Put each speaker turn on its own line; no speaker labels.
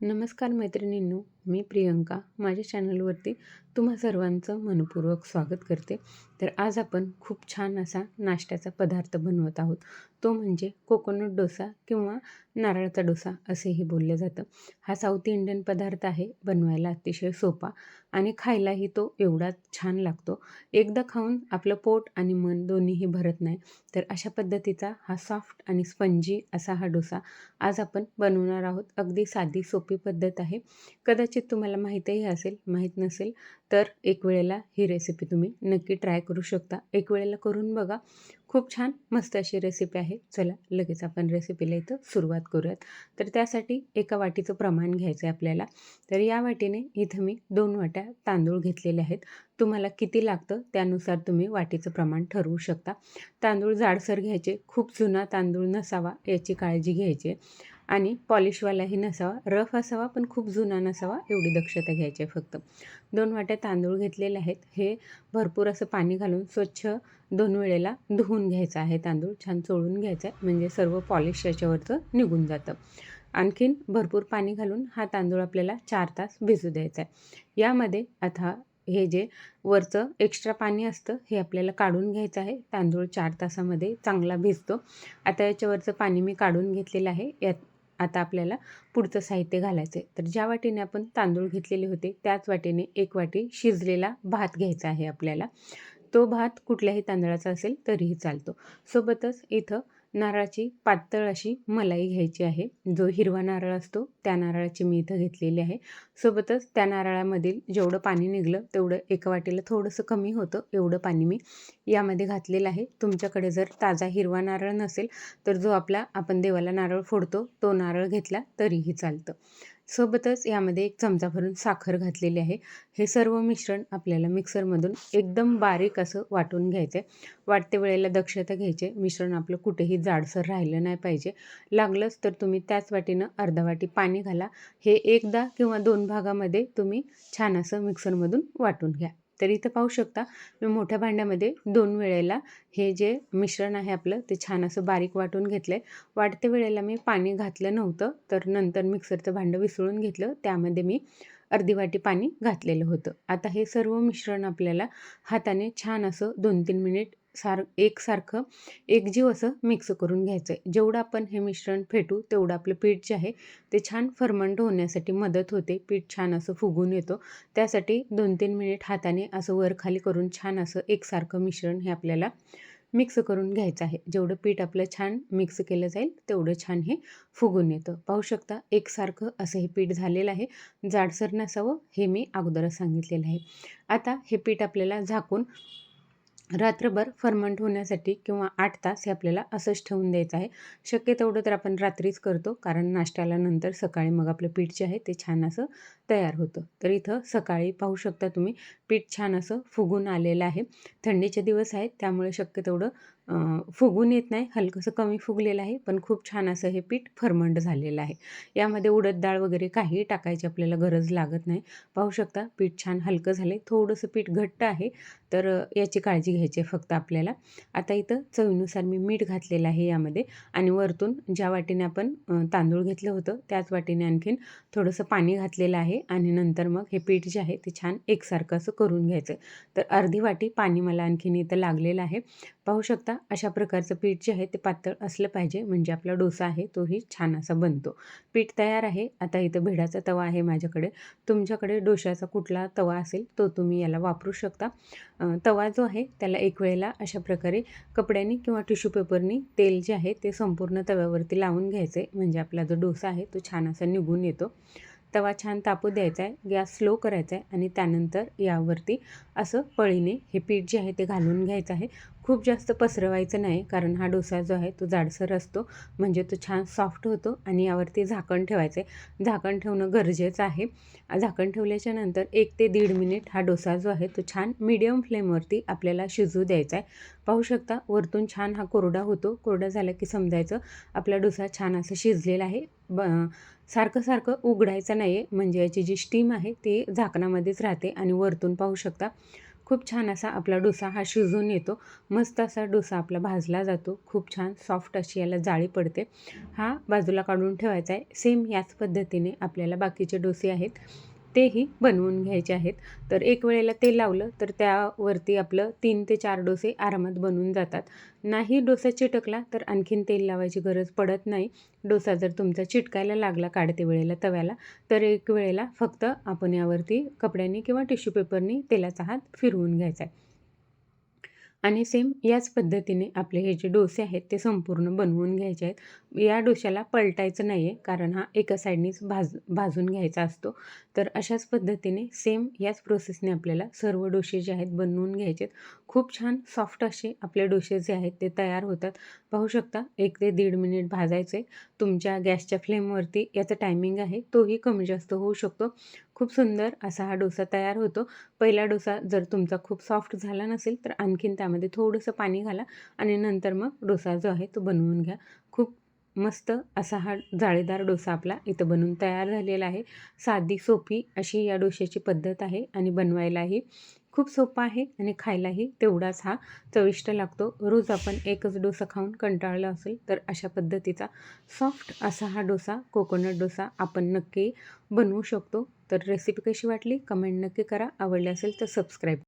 नमस्कार मैत्रिणींनो. मी प्रियंका माझ्या चॅनलवरती तुम्हा सर्वांचं मनपूर्वक स्वागत करते. तर आज आपण खूप छान असा नाश्त्याचा पदार्थ बनवत आहोत. तो म्हणजे कोकोनट डोसा किंवा नारळाचा डोसा असेही बोललं जातं. हा साऊथ इंडियन पदार्थ आहे बनवायला अतिशय सोपा आणि खायलाही तो एवढाच छान लागतो. एकदा खाऊन आपलं पोट आणि मन दोन्हीही भरत नाही. तर अशा पद्धतीचा हा सॉफ्ट आणि स्पंजी असा हा डोसा आज आपण बनवणार आहोत. अगदी साधी सोपी पद्धत आहे. कदाचित तुम्हाला माहीतही असेल माहीत नसेल तर एक वेळेला ही रेसिपी तुम्ही नक्की ट्राय करू शकता. एक वेळेला करून बघा. खूप छान मस्त अशी रेसिपी आहे. चला लगेच आपण रेसिपीला इथं सुरुवात करूयात. तर त्यासाठी एका वाटीचं प्रमाण घ्यायचं आहे आपल्याला. तर या वाटीने इथं मी दोन वाट्या तांदूळ घेतलेले आहेत. तुम्हाला किती लागतं त्यानुसार तुम्ही वाटीचं प्रमाण ठरवू शकता. तांदूळ जाडसर घ्यायचे. खूप जुना तांदूळ नसावा याची काळजी घ्यायची आणि पॉलिशवालाही नसावा. रफ असावा पण खूप जुना नसावा एवढी दक्षता घ्यायची आहे फक्त. दोन वाट्या तांदूळ घेतलेले आहेत. हे भरपूर असं पाणी घालून स्वच्छ दोन वेळेला धुवून घ्यायचं आहे. तांदूळ छान चोळून घ्यायचा आहे. म्हणजे सर्व पॉलिश याच्यावरचं निघून जातं. आणखीन भरपूर पाणी घालून हा तांदूळ आपल्याला चार तास भिजू द्यायचा आहे. यामध्ये आता हे जे वरचं एक्स्ट्रा पाणी असतं हे आपल्याला काढून घ्यायचं आहे. तांदूळ चार तासामध्ये चांगला भिजतो. आता याच्यावरचं पाणी मी काढून घेतलेलं आहे. यात आता आपल्याला पुढचं साहित्य घालायचं आहे तर ज्या वाटीने आपण तांदूळ घेतलेले होते त्याच वाटीने एक वाटी शिजलेला भात घ्यायचा आहे आपल्याला. तो भात कुठल्याही तांदळाचा असेल तरीही चालतो. सोबतच इथं नारळाची पातळ अशी मलाई घ्यायची आहे. जो हिरवा नारळ असतो त्या नारळाची मी इथं घेतलेली आहे. सोबतच त्या नारळामधील जेवढं पाणी निघलं तेवढं एका वाटीला थोडंसं कमी होतं एवढं पाणी मी यामध्ये घातलेलं आहे. तुमच्याकडे जर ताजा हिरवा नारळ नसेल तर जो आपला आपण देवाला नारळ फोडतो तो नारळ घेतला तरीही चालतं. सोबतच यामध्ये एक चमचा भरून साखर घातलेली आहे. हे सर्व मिश्रण आपल्याला मिक्सरमधून एकदम बारीक असं वाटून घ्यायचं आहे वाटते वेळेला दक्षता घ्यायचे. मिश्रण आपलं कुठेही जाडसर राहिलं नाही पाहिजे. लागलंच तर तुम्ही त्याच वाटीनं अर्धा वाटी पाणी घाला. हे एकदा किंवा दोन भागामध्ये तुम्ही छान असं मिक्सरमधून वाटून घ्या. तर इथं पाहू शकता मी मोठ्या भांड्यामध्ये दोन वेळेला हे जे मिश्रण आहे आपलं ते छान असं बारीक वाटून घेतलं आहे वाटते वेळेला मी पाणी घातलं नव्हतं तर नंतर मिक्सरचं भांडं विसळून घेतलं. त्यामध्ये मी अर्धी वाटी पाणी घातलेलं होतं. आता हे सर्व मिश्रण आपल्याला हाताने छान असं दोन तीन मिनिट सार एकसारखं एकजीव असं मिक्स करून घ्यायचं आहे जेवढं आपण हे मिश्रण फेटू तेवढं आपलं पीठ जे आहे ते छान फर्मंट होण्यासाठी मदत होते. पीठ छान असं फुगून येतो. त्यासाठी दोन तीन मिनिट हाताने असं वरखाली करून छान असं एकसारखं मिश्रण हे आपल्याला मिक्स करून घ्यायचं आहे. जेवढं पीठ आपलं छान मिक्स केलं जाईल तेवढं छान हे फुगून येतं. पाहू शकता एकसारखं असं हे पीठ झालेलं आहे. जाडसर नसावं हे मी अगोदरच सांगितलेलं आहे. आता हे पीठ आपल्याला झाकून रात्रभर फर्मंट होण्यासाठी किंवा आठ तास हे आपल्याला असंच ठेवून द्यायचं आहे. शक्य तेवढं तर आपण रात्रीच करतो कारण नाश्त्याला नंतर सकाळी मग आपलं पीठ जे आहे ते छान असं तयार होतं. तर इथं सकाळी पाहू शकता तुम्ही पीठ छान असं फुगून आलेलं आहे. थंडीचे दिवस आहेत त्यामुळे शक्य तेवढं फुगून येत नाही. हलकंसं कमी फुगलेलं आहे पण खूप छान असं हे पीठ फर्मंट झालेलं आहे. यामध्ये उडद डाळ वगैरे काहीही टाकायची आपल्याला गरज लागत नाही. पाहू शकता पीठ छान हलकं झालं आहे थोडंसं पीठ घट्ट आहे तर याची काळजी घ्यायचे फक्त आपल्याला. आता इथं चवीनुसार मी मीठ घातलेलं आहे यामध्ये. आणि वरतून ज्या वाटीने आपण तांदूळ घेतलं होतं त्याच वाटीने आणखीन थोडंसं पाणी घातलेलं आहे. आणि नंतर मग हे पीठ जे आहे ते छान एकसारखं असं करून घ्यायचं. तर अर्धी वाटी पाणी मला आणखीन इथं लागलेलं आहे. पाहू शकता अशा प्रकारचं पीठ जे आहे ते पातळ असलं पाहिजे. म्हणजे आपला डोसा आहे तोही छान असा बनतो. पीठ तयार आहे. आता इथं भिडाचा तवा आहे माझ्याकडे. तुमच्याकडे डोशाचा कुठला तवा असेल तो तुम्ही याला वापरू शकता. तवा जो आहे त्याला एक वेळेला अशा प्रकारे कपड्याने किंवा टिश्यू पेपरनी तेल जे आहे ते संपूर्ण तव्यावरती लावून घ्यायचं. आहे म्हणजे आपला जो डोसा आहे तो छान असा निघून येतो. तवा छान तापू द्यायचा आहे गॅस स्लो करायचा आहे आणि त्यानंतर यावरती असं पळीने हे पीठ जे आहे ते घालून घ्यायचं आहे. खूप जास्त पसरवायचं नाही कारण हा डोसा जो आहे तो जाडसर असतो म्हणजे तो छान सॉफ्ट होतो आणि यावरती झाकण ठेवायचं आहे झाकण ठेवणं गरजेचं आहे. झाकण ठेवल्याच्या नंतर एक ते दीड मिनिट हा डोसा जो आहे तो छान मीडियम फ्लेमवरती आपल्याला शिजू द्यायचा आहे पाहू शकता वरतून छान हा कोरडा होतो. कोरडा झाला की समजायचं आपला डोसा छान असं शिजलेला आहे. ब सारखं सारखं उघडायचं नाही आहे म्हणजे याची जी स्टीम आहे ती झाकणामध्येच राहते आणि वरतून पाहू शकता खूप छान असा आपला डोसा हा शिजून येतो. मस्त असा डोसा आपला भाजला जातो. खूप छान सॉफ्ट अशी याला जाळी पडते. हा बाजूला काढून ठेवायचा आहे. सेम याच पद्धतीने आपल्याला बाकीचे डोसे आहेत. तेही बनवून घ्यायचे आहेत. तर एक वेळेला तेल लावलं तर त्यावरती आपलं तीन ते चार डोसे आरामात बनून जातात. नाही डोसा चिटकला तर आणखीन तेल लावायची गरज पडत नाही. डोसा जर तुमचा चिटकायला लागला काढते वेळेला तव्याला तर एक वेळेला फक्त आपण यावरती कपड्यांनी किंवा टिश्यू पेपरनी तेलाचा हात फिरवून घ्यायचा आहे. आणि सेम याच पद्धतीने आपले हे जे डोसे आहेत ते संपूर्ण बनवून घ्यायचे आहेत. या डोश्याला पलटायचं नाही आहे कारण हा एका साईडनीच भाज भाजून घ्यायचा असतो. तर अशाच पद्धतीने सेम याच प्रोसेसने आपल्याला सर्व डोसे जे आहेत बनवून घ्यायचे आहेत. खूप छान सॉफ्ट असे आपले डोसे जे आहेत ते तयार होतात. पाहू शकता एक ते दीड मिनिट भाजायचे. तुमच्या गॅसच्या फ्लेमवरती याचं टायमिंग आहे तोही कमी जास्त होऊ शकतो. खूप सुंदर असा हा डोसा तयार होतो. पहिला डोसा जर तुमचा खूप सॉफ्ट झाला नसेल तर आणखीन त्यामध्ये थोडंसं पाणी घाला आणि नंतर मग डोसा जो आहे तो बनवून घ्या. खूप मस्त असा हा जाळीदार डोसा आपला इथं बनवून तयार झालेला आहे. साधी सोपी अशी या डोश्याची पद्धत आहे आणि बनवायलाही खूप सोपा आहे आणि खायलाही तेवढाच हा चविष्ट लागतो. रोज आपण एकच डोसा खाऊन कंटाळला असेल तर अशा पद्धतीचा सॉफ्ट असा हा डोसा कोकोनट डोसा आपण नक्की बनवू शकतो. तर रेसिपी कशी वाटली? कमेंट नक्की करा. आवडली असेल तर सबस्क्राईब